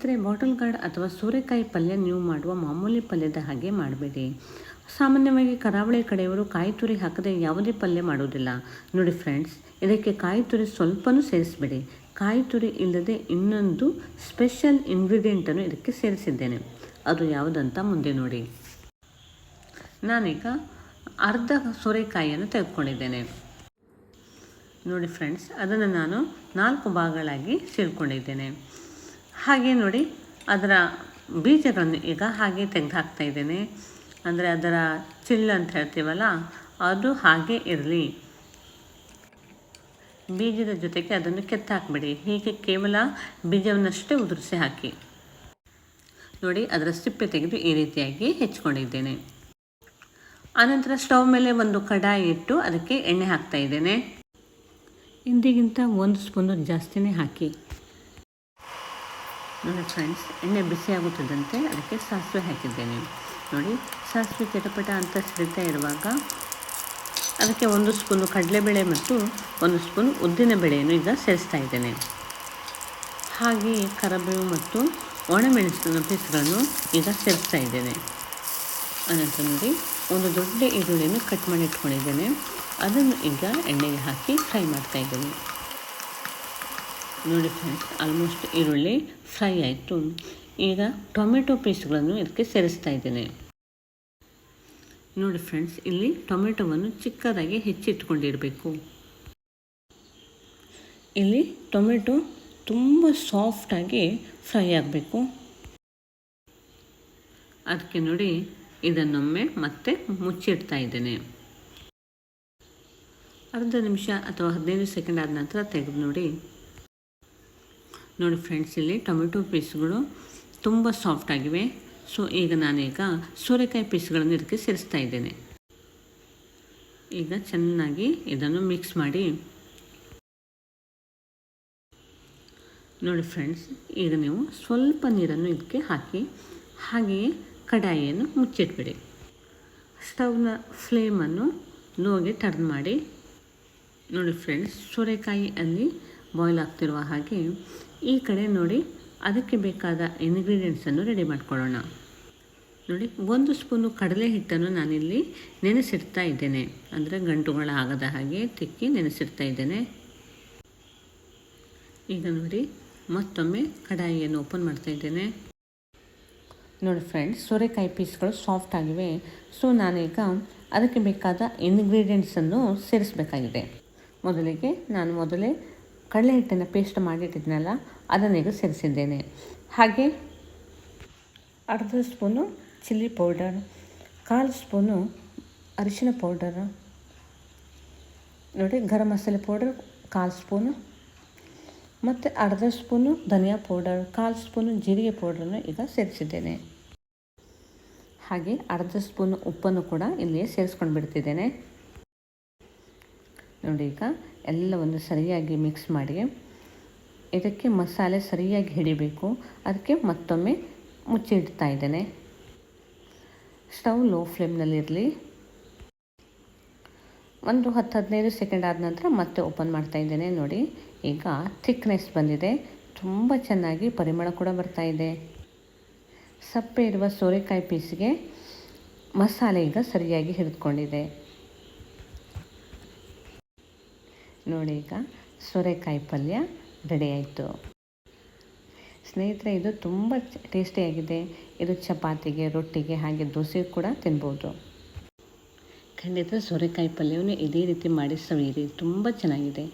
ಸ್ನೇಹಿತರೆ, bottle guard ಅಥವಾ ಸೋರೆಕಾಯಿ ಪಲ್ಯ ನೀವು ಮಾಡುವ ಮಾಮೂಲಿ ಪಲ್ಯದ ಹಾಗೆ ಮಾಡಬೇಡಿ. ಸಾಮಾನ್ಯವಾಗಿ ಕರಾವಳಿ ಕಡೆಯವರು ಕಾಯಿ ತುರಿ ಹಾಕದೆ ಯಾವುದೇ ಪಲ್ಯ ಮಾಡೋದಿಲ್ಲ ನೋಡಿ ಫ್ರೆಂಡ್ಸ್, ಇದಕ್ಕೆ ಕಾಯಿ ತುರಿ ಸ್ವಲ್ಪನೂ ಸೇರಿಸಬೇಡಿ. ಕಾಯಿ ತುರಿ ಇಲ್ಲದೆ ಇನ್ನೊಂದು ಸ್ಪೆಷಲ್ ಇಂಗ್ರೀಡಿಯೆಂಟನ್ನು ಇದಕ್ಕೆ ಸೇರಿಸಿದ್ದೇನೆ. ಅದು ಯಾವುದಂತ ಮುಂದೆ ನೋಡಿ. ನಾನೀಗ ಅರ್ಧ ಸೋರೆಕಾಯಿಯನ್ನು ತೆಗೆದುಕೊಂಡಿದ್ದೇನೆ. ನೋಡಿ ಫ್ರೆಂಡ್ಸ್, ಅದನ್ನು ನಾನು ನಾಲ್ಕು ಭಾಗಗಳಾಗಿ ಸೀಳ್ಕೊಂಡಿದ್ದೇನೆ ಹಾಗೆ ನೋಡಿ, ಅದರ ಬೀಜಗಳನ್ನು ಈಗ ಹಾಗೆ ತೆಗೆದು ಹಾಕ್ತಾ ಇದ್ದೇನೆ. ಅಂದರೆ ಅದರ ಚಿಲ್ಲು ಅಂತ ಹೇಳ್ತೀವಲ್ಲ, ಅದು ಹಾಗೆ ಇರಲಿ. ಬೀಜದ ಜೊತೆಗೆ ಅದನ್ನು ಕೆತ್ತಾಕಬೇಡಿ. ಹೀಗೆ ಕೇವಲ ಬೀಜವನ್ನಷ್ಟೇ ಉದುರಿಸಿ ಹಾಕಿ. ನೋಡಿ, ಅದರ ಸಿಪ್ಪೆ ತೆಗೆದು ಈ ರೀತಿಯಾಗಿ ಹೆಚ್ಕೊಂಡಿದ್ದೇನೆ. ಆನಂತರ ಸ್ಟವ್ ಮೇಲೆ ಒಂದು ಕಡಾಯಿ ಇಟ್ಟು ಅದಕ್ಕೆ ಎಣ್ಣೆ ಹಾಕ್ತಾ ಇದ್ದೇನೆ. ಇಂದಿಗಿಂತ ಒಂದು ಸ್ಪೂನು ಜಾಸ್ತಿನೇ ಹಾಕಿ. ನೋಡಿ ಫ್ರೆಂಡ್ಸ್ ಎಣ್ಣೆ ಬಿಸಿ ಆಗುತ್ತಿದ್ದಂತೆ ಅದಕ್ಕೆ ಸಾಸಿವೆ ಹಾಕಿದ್ದೇನೆ. ನೋಡಿ, ಸಾಸಿವೆ ಚಟಪಟ ಅಂತ ಸಿಡಿತಾ ಇರುವಾಗ, ಅದಕ್ಕೆ ಒಂದು ಸ್ಪೂನು ಕಡಲೆಬೇಳೆ ಮತ್ತು ಒಂದು ಸ್ಪೂನ್ ಉದ್ದಿನ ಬೇಳೆಯನ್ನು ಈಗ ಸೇರಿಸ್ತಾ ಇದ್ದೇನೆ. ಹಾಗೆಯೇ ಕರಿಬೇವು ಮತ್ತು ಒಣಮೆಣಸಿನ ಪೀಸ್ಗಳನ್ನು ಈಗ ಸೇರಿಸ್ತಾ ಇದ್ದೇನೆ. ಅನಂತರ ನೋಡಿ, ಒಂದು ದೊಡ್ಡ ಈರುಳ್ಳಿಯನ್ನು ಕಟ್ ಮಾಡಿ ಇಟ್ಕೊಂಡಿದ್ದೇನೆ. ಅದನ್ನು ಈಗ ಎಣ್ಣೆಗೆ ಹಾಕಿ ಫ್ರೈ ಮಾಡ್ತಾ ಇದ್ದೇನೆ. ನೋಡಿ ಫ್ರೆಂಡ್ಸ್ ಆಲ್ಮೋಸ್ಟ್ ಈರುಳ್ಳಿ ಫ್ರೈ ಆಯಿತು. ಈಗ ಟೊಮೆಟೊ ಪೀಸ್ಗಳನ್ನು ಇದಕ್ಕೆ ಸೇರಿಸ್ತಾ ಇದ್ದೇನೆ. ನೋಡಿ ಫ್ರೆಂಡ್ಸ್ ಇಲ್ಲಿ ಟೊಮೆಟೊವನ್ನು ಚಿಕ್ಕದಾಗಿ ಹೆಚ್ಚಿಟ್ಕೊಂಡಿರಬೇಕು. ಇಲ್ಲಿ ಟೊಮೆಟೊ ತುಂಬ ಸಾಫ್ಟಾಗಿ ಫ್ರೈ ಆಗಬೇಕು. ಅದಕ್ಕೆ ನೋಡಿ ಇದನ್ನೊಮ್ಮೆ ಮತ್ತೆ ಮುಚ್ಚಿಡ್ತಾ ಇದ್ದೇನೆ. ಅರ್ಧ ನಿಮಿಷ ಅಥವಾ ಹದಿನೈದು ಸೆಕೆಂಡ್ ಆದ ನಂತರ ತೆಗೆದು ನೋಡಿ. ನೋಡಿ ಫ್ರೆಂಡ್ಸ್ ಇಲ್ಲಿ ಟೊಮೆಟೊ ಪೀಸ್ಗಳು ತುಂಬ ಸಾಫ್ಟ್ ಆಗಿವೆ. ಸೊ ಈಗ ನಾನೀಗ ಸೋರೆಕಾಯಿ ಪೀಸ್ಗಳನ್ನು ಇದಕ್ಕೆ ಸೇರಿಸ್ತಾ ಇದ್ದೇನೆ. ಈಗ ಚೆನ್ನಾಗಿ ಇದನ್ನು ಮಿಕ್ಸ್ ಮಾಡಿ. ನೋಡಿ ಫ್ರೆಂಡ್ಸ್ ಈಗ ನೀವು ಸ್ವಲ್ಪ ನೀರನ್ನು ಇದಕ್ಕೆ ಹಾಕಿ, ಹಾಗೆಯೇ ಕಡಾಯಿಯನ್ನು ಮುಚ್ಚಿಟ್ಬಿಡಿ. ಸ್ಟವ್ನ ಫ್ಲೇಮನ್ನು ಲೋಗೆ ಟರ್ನ್ ಮಾಡಿ. ನೋಡಿ ಫ್ರೆಂಡ್ಸ್ ಸೋರೆಕಾಯಿ ಅಲ್ಲಿ ಬಾಯ್ಲ್ ಆಗ್ತಿರುವ ಹಾಗೆ ಈ ಕಡೆ ನೋಡಿ, ಅದಕ್ಕೆ ಬೇಕಾದ ಇಂಗ್ರೀಡಿಯೆಂಟ್ಸನ್ನು ರೆಡಿ ಮಾಡ್ಕೊಳ್ಳೋಣ. ನೋಡಿ, ಒಂದು ಸ್ಪೂನು ಕಡಲೆ ಹಿಟ್ಟನ್ನು ನಾನಿಲ್ಲಿ ನೆನೆಸಿಡ್ತಾ ಇದ್ದೇನೆ. ಅಂದರೆ ಗಂಟುಗಳಾಗದ ಹಾಗೆ ತಿಕ್ಕಿ ನೆನೆಸಿಡ್ತಾ ಇದ್ದೇನೆ. ಈಗ ನೋಡಿ, ಮತ್ತೊಮ್ಮೆ ಕಡಾಯಿಯನ್ನು ಓಪನ್ ಮಾಡ್ತಾ ಇದ್ದೇನೆ. ನೋಡಿ ಫ್ರೆಂಡ್ಸ್ ಸೋರೆಕಾಯಿ ಪೀಸ್ಗಳು ಸಾಫ್ಟ್ ಆಗಿವೆ. ಸೊ ನಾನೀಗ ಅದಕ್ಕೆ ಬೇಕಾದ ಇಂಗ್ರೀಡಿಯೆಂಟ್ಸನ್ನು ಸೇರಿಸಬೇಕಾಗಿದೆ. ಮೊದಲಿಗೆ ನಾನು ಮೊದಲೇ ಕಡಲೆ ಹಿಟ್ಟನ್ನು ಪೇಸ್ಟ್ ಮಾಡಿಟ್ಟಿದ್ನಲ್ಲ ಅದನ್ನೀಗ ಸೇರಿಸಿದ್ದೇನೆ. ಹಾಗೆ ಅರ್ಧ ಸ್ಪೂನು ಚಿಲ್ಲಿ ಪೌಡರ್, ಕಾಲು ಸ್ಪೂನು ಅರಿಶಿನ ಪೌಡರ್, ನೋಡಿ ಗರಂ ಮಸಾಲೆ ಪೌಡರ್, ಕಾಲು ಸ್ಪೂನು, ಮತ್ತು ಅರ್ಧ ಸ್ಪೂನು ಧನಿಯಾ ಪೌಡರ್, ಕಾಲು ಸ್ಪೂನು ಜೀರಿಗೆ ಪೌಡರನ್ನು ಈಗ ಸೇರಿಸಿದ್ದೇನೆ. ಹಾಗೆ ಅರ್ಧ ಸ್ಪೂನು ಉಪ್ಪನ್ನು ಕೂಡ ಇಲ್ಲಿಯೇ ಸೇರಿಸ್ಕೊಂಡು ಬಿಡ್ತಿದ್ದೇನೆ ನೋಡಿ ಈಗ ಎಲ್ಲವನ್ನು ಸರಿಯಾಗಿ ಮಿಕ್ಸ್ ಮಾಡಿ, ಇದಕ್ಕೆ ಮಸಾಲೆ ಸರಿಯಾಗಿ ಹಿಡಿಬೇಕು. ಅದಕ್ಕೆ ಮತ್ತೊಮ್ಮೆ ಮುಚ್ಚಿಡ್ತಾ ಇದ್ದೇನೆ. ಸ್ಟವ್ ಲೋ ಫ್ಲೇಮ್ನಲ್ಲಿರಲಿ ಒಂದು ಹತ್ತು ಹದಿನೈದು ಸೆಕೆಂಡ್ ಆದ ನಂತರ ಮತ್ತೆ ಓಪನ್ ಮಾಡ್ತಾ ಇದ್ದೇನೆ. ನೋಡಿ, ಈಗ ಥಿಕ್ನೆಸ್ ಬಂದಿದೆ. ತುಂಬ ಚೆನ್ನಾಗಿ ಪರಿಮಳ ಕೂಡ ಬರ್ತಾ ಇದೆ. ಸಪ್ಪೆ ಇರುವ ಸೋರೆಕಾಯಿ ಪೀಸ್ಗೆ ಮಸಾಲೆ ಈಗ ಸರಿಯಾಗಿ ಹಿಡಿದುಕೊಂಡಿದೆ. ನೋಡಿ ಈಗ ಸೋರೆಕಾಯಿ ಪಲ್ಯ ರೆಡಿ ಆಯಿತು. ಸ್ನೇಹಿತರೆ, ಇದು ತುಂಬ ಟೇಸ್ಟಿಯಾಗಿದೆ ಇದು ಚಪಾತಿಗೆ, ರೊಟ್ಟಿಗೆ ಹಾಗೆ ದೋಸೆ ಕೂಡ ತಿನ್ಬೋದು. ಖಂಡಿತ ಸೋರೆಕಾಯಿ ಪಲ್ಯವನ್ನು ಇದೇ ರೀತಿ ಮಾಡಿ ಸವಿಯಿರಿ ತುಂಬ ಚೆನ್ನಾಗಿದೆ.